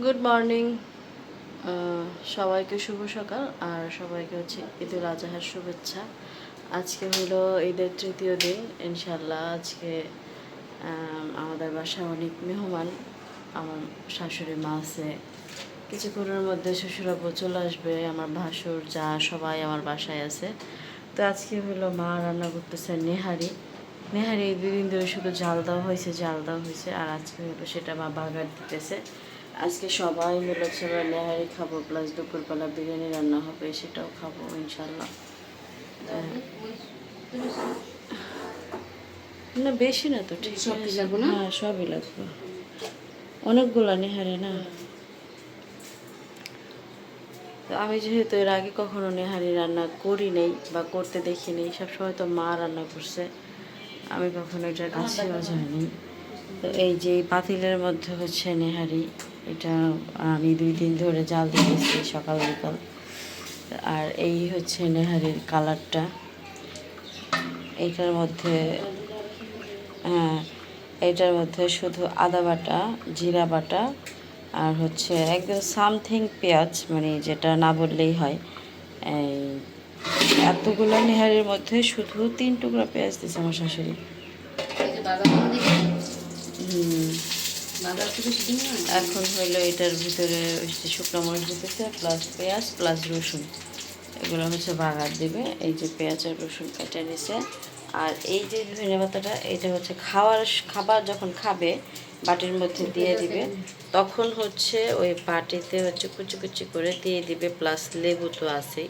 Good morning সবাইকে শুভ সকাল আর সবাইকে হচ্ছে ঈদুল আজহার শুভেচ্ছা। আজকে হলো ঈদের তৃতীয় দিন ইনশাল্লাহ আজকে আমাদের বাসায় অনেক মেহমান। আমার শাশুড়ি মা আছে। কিছুক্ষণের মধ্যে শ্বশুরাবু চলে আসবে, আমার ভাসুর, যা, সবাই আমার বাসায় আছে। তো আজকে হলো মা রান্না করতেছে নেহারি। নেহারি দুদিন ধরে শুধু জাল দেওয়া হয়েছে, জাল দেওয়া হয়েছে। আর আজকে হলো সেটা মা বাগার দিতেছে। আজকে সবাই মিলে সবাই নেহারি খাব প্লাস দুপুরবেলা বিরিয়ানি রান্না হবে সেটাও খাব ইনশাল্লাহ না বেশি না তো ঠিক সব। লাগবে না? হ্যাঁ সবই লাগবে। অনেকগুলো নেহারি না? তো আমি যেহেতু এর আগে কখনো নেহারি রান্না করি নেই বা করতে দেখি নেই সবসময় তো মা রান্না করছে। আমি কখনো এটার কাছেও যাইনি তো এই যে পাতিলের মধ্যে হচ্ছে নেহারি, এটা আমি দুই দিন ধরে জাল দিয়েছি সকাল বিকাল। আর এই হচ্ছে নেহারির কালারটা। এইটার মধ্যে হ্যাঁ এটার মধ্যে শুধু আদা বাটা, জিরা বাটা আর হচ্ছে একদম সামথিং পেঁয়াজ মানে যেটা না বললেই হয়। এই এতগুলো নেহারির মধ্যে শুধু তিন টুকরা পেঁয়াজ দিয়েছে আমার শাশুড়ি। এখন হলো এটার ভিতরে শুকনো মরিচ দিতেছে প্লাস পেঁয়াজ প্লাস রসুন। এগুলো হচ্ছে বাগার দিবে এই যে পেঁয়াজ আর রসুন কেটে নিছে। আর এই যে ধনে পাতাটা এটা হচ্ছে খাওয়ার খাবার যখন খাবে বাটির মধ্যে দিয়ে দিবে তখন হচ্ছে ওই বাটিতে হচ্ছে কুচি কুচি করে দিয়ে দিবে প্লাস লেবু তো আছেই।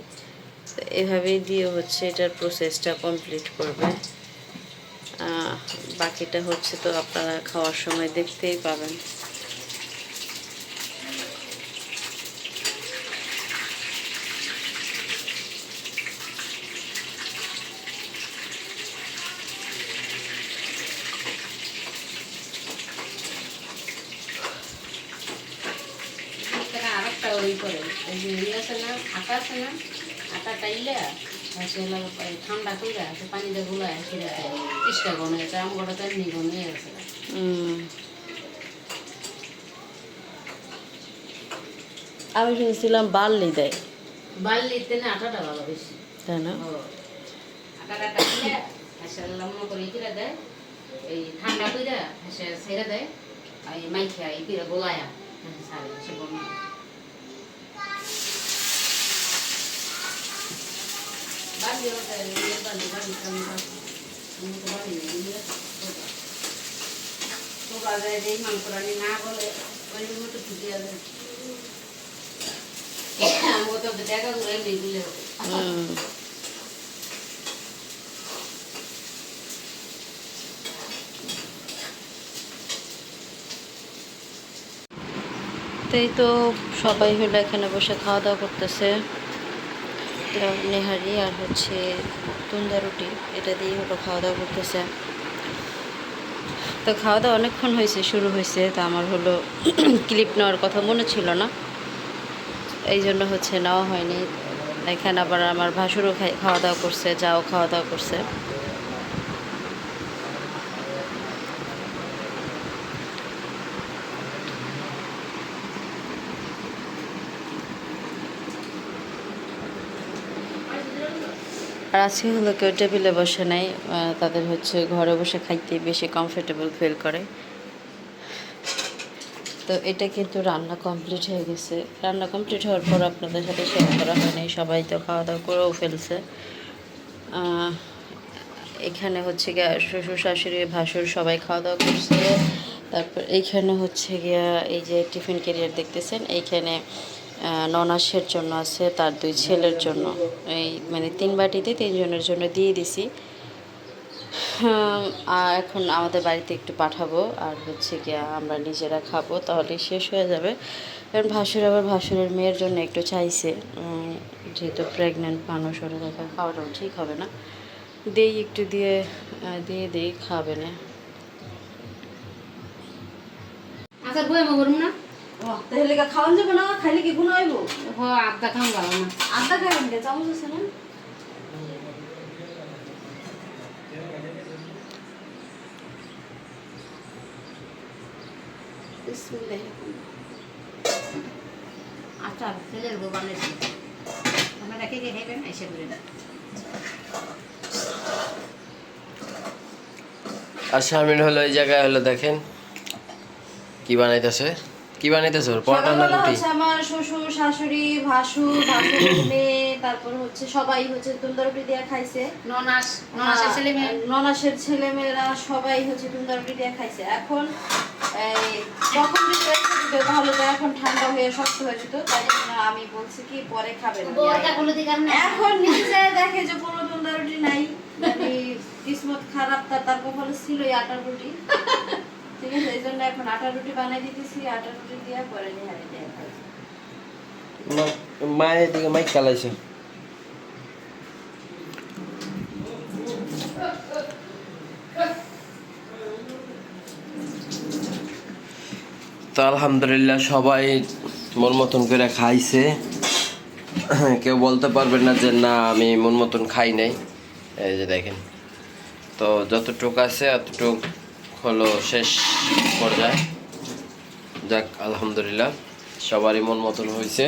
তো এভাবেই দিয়ে হচ্ছে এটার প্রসেসটা কমপ্লিট করবে। বাকিটা হচ্ছে তো আপনারা খাওয়ার সময় দেখতেই পাবেন। ওই করে আটা আছে না আটা টাইলে সেগুলো ঠান্ডা করে পানিতে গুলায় তো এমনি গনে আছে উম, আমি শুনছিলাম বার্লি দেয়। বালিতে না আটাটা ভালো বেশি। তাই না? আটাটা করে কিরা দেয়? এই ঠান্ডা করে সে ছেড়ে দেয়। আর এই মাইখা এই কিরা গোলায়া। সারে সে বন্য বালি ওটা ইয়ে বালি বালি কাম আমি তো বালি ইয়ে তো বাজারে যেই মাংসরানি না বলে ওই মতো ছুটি আছে আমি তো দেখা করে এমনি দিলে হবে। হুম। তো এই তো সবাই হলো এখানে বসে খাওয়া দাওয়া করতেছে। নেহারি আর হচ্ছে তুন্দা রুটি, এটা দিয়েই হলো খাওয়া দাওয়া করতেছে। তো খাওয়া দাওয়া অনেকক্ষণ হয়েছে, শুরু হয়েছে, তা আমার হলো ক্লিপ নেওয়ার কথা মনে ছিল না। এই জন্য হচ্ছে নেওয়া হয়নি। এখানে আবার আমার ভাসুরও খাওয়া দাওয়া করছে যাও খাওয়া দাওয়া করছে। আর আজকে হলো কেউ টেবিলে বসে নাই তাদের হচ্ছে ঘরে বসে খাইতে বেশি কমফোর্টেবল ফিল করে। তো এটা কিন্তু রান্না কমপ্লিট হয়ে গেছে। রান্না কমপ্লিট হওয়ার পর আপনাদের সাথে শেয়ার করা হয়নি সবাই তো খাওয়া দাওয়া করেও ফেলছে। এখানে হচ্ছে গিয়া শ্বশুর শাশুড়ি, ভাসুর সবাই খাওয়া দাওয়া করছে। তারপর এইখানে হচ্ছে গিয়া এই যে টিফিন ক্যারিয়ার দেখতেছেন, এইখানে ননাসের জন্য আছে, তার দুই ছেলের জন্য। এই মানে তিন বাটিতে তিনজনের জন্য দিয়ে দিছি। এখন আমাদের বাড়িতে একটু পাঠাবো, আর হচ্ছে কি আমরা নিজেরা খাব তাহলে শেষ হয়ে যাবে। কারণ ভাসুর আবার ভাসুরের মেয়ের জন্য একটু চাইছে। যেহেতু প্রেগনেন্ট মানুষ, ওরা দেখা খাওয়াটাও ঠিক হবে না। দেই একটু দিয়ে দিয়ে দেই, খাবে না। আচ্ছা বই না? তাহলে খাওয়ান যাবে না? খাইলে কি গুণ হইব না। কে? চামচ আছে রহিম। আচ্ছা বানাইছি আপনারা কে কে খাইবেন? এসে করে আর শারমিন হলো এই জায়গায় হলো দেখেন কি বানাইতেছে। কি বানাইতেছে? পরোটা না রুটি? আমার শ্বশুর শাশুড়ি ভাসুর ভাসুর মেয়ে তারপর হচ্ছে সবাই হচ্ছে তুন্দা রুটি দিয়ে খাইছে। ননাস ননাসের ছেলে মেয়ে ননাসের ছেলে মেয়েরা সবাই হচ্ছে তুন্দা রুটি দিয়ে খাইছে। এখন এই যখন তো এখন ঠান্ডা হয়ে শক্ত হয়ে যেত তাই জন্য আমি বলছি কি পরে খাবেন বউটা কোনো দিকে না এখন নিজে দেখে যে কোনো তুন্দা রুটি নাই কিসমত খারাপ তার তার কপালে ছিল আটার রুটি মায়ের দিকে মাইক চালাইছে। তো আলহামদুলিল্লাহ সবাই মন মতন করে খাইছে। কেউ বলতে পারবে না যে না, আমি মন মতন খাই নাই। এই যে দেখেন। তো যতটুক আছে অতটুক হলো শেষ। পর্যায়ে। যাক, আলহামদুলিল্লাহ, সবারই মন মতন হয়েছে।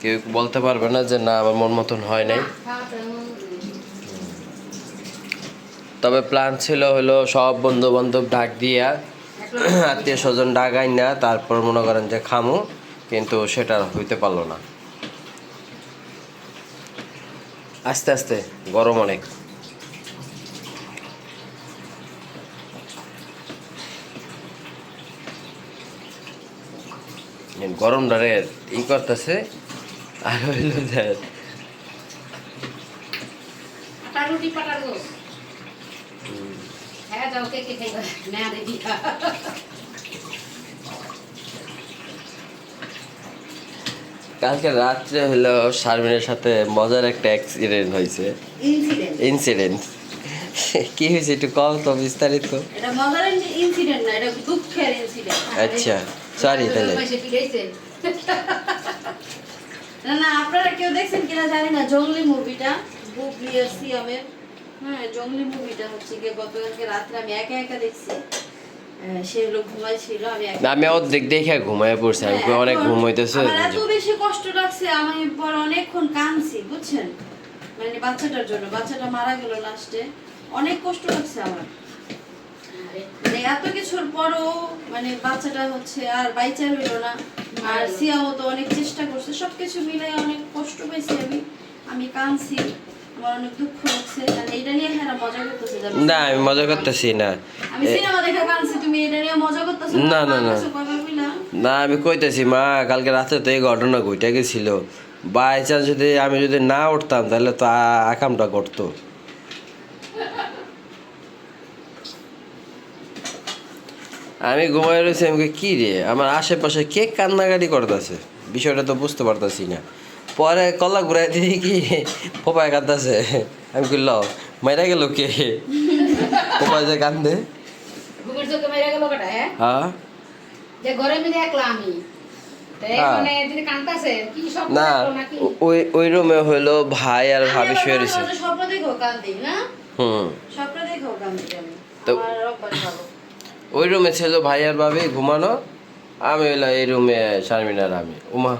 কেউ বলতে পারবে না যে না, আমার মন মতন হয় নাই। তবে প্ল্যান ছিল হলো সব বন্ধু বান্ধব ডাক দিয়া, আত্মীয় স্বজন ডাকাই না তারপর মনে করেন যে খামু, কিন্তু সেটা হইতে পারল না। আস্তে আস্তে, গরম অনেক। গরম ডারে ই করতেছে আর হইল হ্যাঁ কালকে রাত্রে হলো শারমিনের সাথে মজার একটা অ্যাক্সিডেন্ট হয়েছে ইনসিডেন্ট ইনসিডেন্ট কি হয়েছে একটু কম তো বিস্তারিত। এটা মজার ইনসিডেন্ট না এটা দুঃখের ইনসিডেন্ট আচ্ছা। সরি তাহলে। না না আপনারা কেউ দেখছেন কিনা জানি না জঙ্গলি মুভিটা বুক বিয়ার সিয়ামের হ্যাঁ জঙ্গলি মুভিটা হচ্ছে গিয়ে গতকালকে রাত্রে আমি একা একা দেখছি। আমি অর্ধেক দেখে ঘুমায় পড়ছি আমি অনেক এখন ঘুম হইতেছে। এত বেশি কষ্ট লাগছে আমি পর অনেকক্ষণ কাঁদছি বুঝছেন? মানে বাচ্চাটার জন্য বাচ্চাটা মারা গেল লাস্টে অনেক কষ্ট লাগছে আমার। মানে এত কিছুর পরও মানে বাচ্চাটা হচ্ছে আর বাইচার হইল না। আর সিয়াও তো অনেক চেষ্টা করছে। সবকিছু মিলে অনেক কষ্ট পাইছি আমি। আমি কাঁদছি। আমার অনেক দুঃখ লাগছে আর এটা নিয়ে হ্যাঁ মজা করতেছে না আমি মজা করতেছি না। আমি সিনেমা দেখা কাঁদছি। তুমি এটা নিয়ে মজা করতেছো না, না, না। না। আমি কইতেছি মা কালকে রাতে তো এই ঘটনা ঘটে গেছিল। বাই চান্স যদি আমি যদি না উঠতাম তাহলে তো আকামটা করতো। আমি ঘুমাই রয়েছি আমি কই, কি রে? আমার আশেপাশে কে কান্নাকাটি করতেছে? বিষয়টা তো বুঝতে পারতাছি না। পরে কলা ঘুরাই দিয়ে কি পোপায় কাঁদতেছে? আমি কই ল মাইরা গেল কে? পোপায় যে কান্দে। হ্যাঁ? হ্যাঁ। হ্যাঁ। মানে কি না ওই ওই রুমে হইল ভাই আর ভাবি শুয়ে রয়েছে। হুম। তো- ওই রুমে ছিল ভাই আর ভাবি ঘুমানো আমি হইল এই রুমে শারমিন আর আমি। উমা।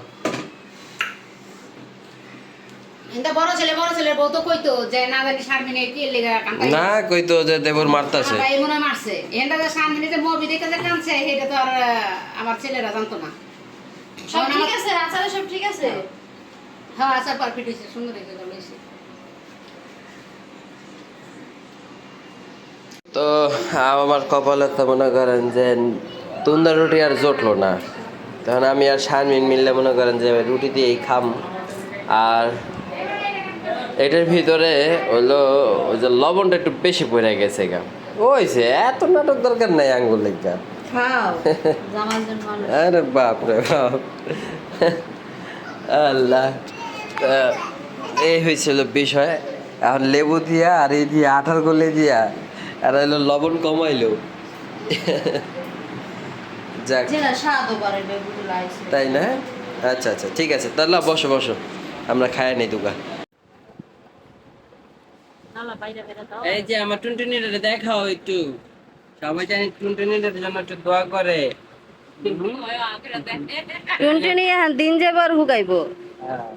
এটা বড় ছেলে বড় ছেলের বউ তো কইতো যে না জানি শারমিনে কি লেগে কান্তাই না কইতো যে দেবর মারতাছে। ভাই মারছে। এটা যে শারমিনে যে মুভি দেখে যে কাঁদছে তো আর আমার ছেলেরা জানতো না। সব ঠিক আছে আচারে সব ঠিক আছে? হ্যাঁ আচ্ছা পারফেক্ট হয়েছে সুন্দর হয়েছে ভালো হয়েছে তো আমার কপালে তো মনে করেন যে তুন্দা রুটি আর জোটলো না। তখন আমি আর শারমিন মিললে মনে করেন যে রুটি দিয়েই খাম। আর এটার ভিতরে হলো ওই যে লবণটা একটু বেশি পড়ে গেছে গা। ওইছে এত নাটক দরকার নাই আঙ্গুল লেগা। আরে বাপ রে বাপ। আল্লাহ। এই হয়েছিল বিষয়। এখন লেবু দিয়া আর এই দিয়া আঠার গলে দিয়া আর হলো লবণ কমাইলো। যাক। তাই না? আচ্ছা আচ্ছা ঠিক আছে। তাহলে বসো বসো। আমরা খাই নেই দুগা। নালা বাইরে বেরা দাও। এই যে আমার টুনটুনিটা দেখাও একটু। সবাই জানি টুনটুনিটার জন্য একটু দোয়া করে। টুনটুনি এখন দিন যাবার হুকাইব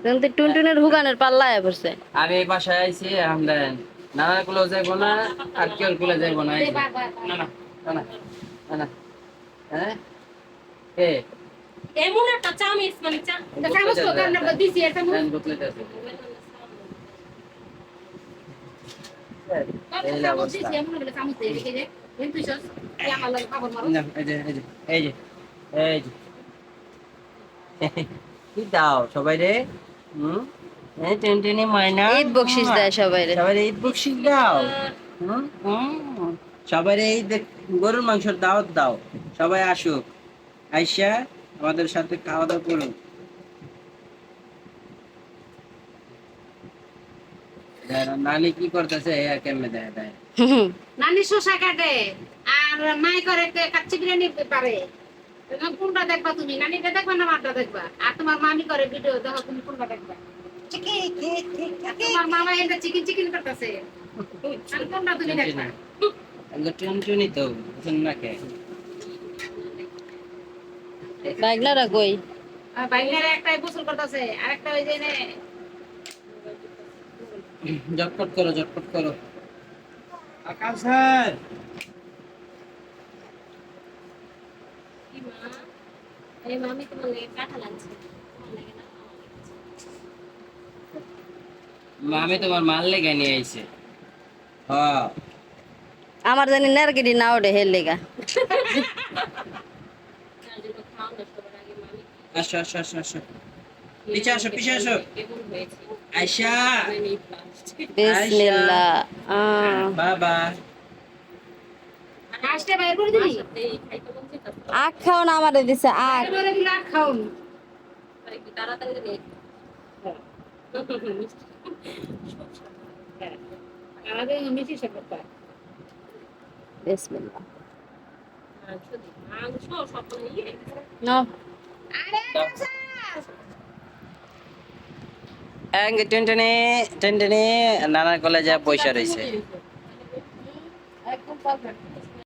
কিন্তু টুনটুনের হুগানের পাল্লায় পড়ছে। আমি এই বাসায় আইছি আমরা নানার যাইবো না আর কেউ গুলো যাইবো না। না না না না না না হ্যাঁ কে এমন একটা চামিচ মানে চা চামচ তো কারণ আমরা দিছি এটা বুকলেট আছে। এই যে অবস্থা। না, এই যে, এই যে, এই যে, এই যে। কি দাও সবাই রে হুম এই টেনটেনি ময়না। ঈদ বকশিস দেয় সবাই সবাই ঈদ বকশিস দাও। সবাই এই গরুর মাংসের দাওয়াত দাও। সবাই আসুক। আইসা আমাদের সাথে খাওয়া দাওয়া করুন নানি কি করতেছে? কেমনে দেখা দেয়? নানি শসা কাটে আর মাই করে কাচ্চি বিরিয়ানি পারে। কোনটা দেখবা তুমি? নানিটা দেখবা না মাটা দেখবা? আর তোমার মামি করে ভিডিও দেখো তুমি কোনটা দেখবা? তোমার মামা এটা চিকেন চিকেন করতেছে। আর কোনটা তুমি দেখবা? টুনটুনি তো বুঝুন না কে বাগনারা কই? আর একটা গোসল করতেছে আর ওই যে নে, ঝটপট করো ঝটপট করো। আকাশ স্যার। কি মা এই মামি তোমার লেগে কাঁঠাল আনছে তোমার লেগে না আমার আমি তোমার মাল লেগে নিয়ে আইছে। হ্যাঁ। আমার জানি নারকেটি না ওঠে হের লেগা। খাও আসো আসো আসো আসো। পিছে আসো পিছে আসো। আয়শা। বিসমিল্লাহ। বাবা। আখ খাও না আমারে দিছে আখ একটু তাড়াতাড়ি আমাদের মিষ্টি সাপটা বিসমিল্লাহ। মাংস সব নিয়ে নাও এং টেনটেনে টেনটেনে নানার কলেজে পয়সা রয়েছে একদম পারফেক্ট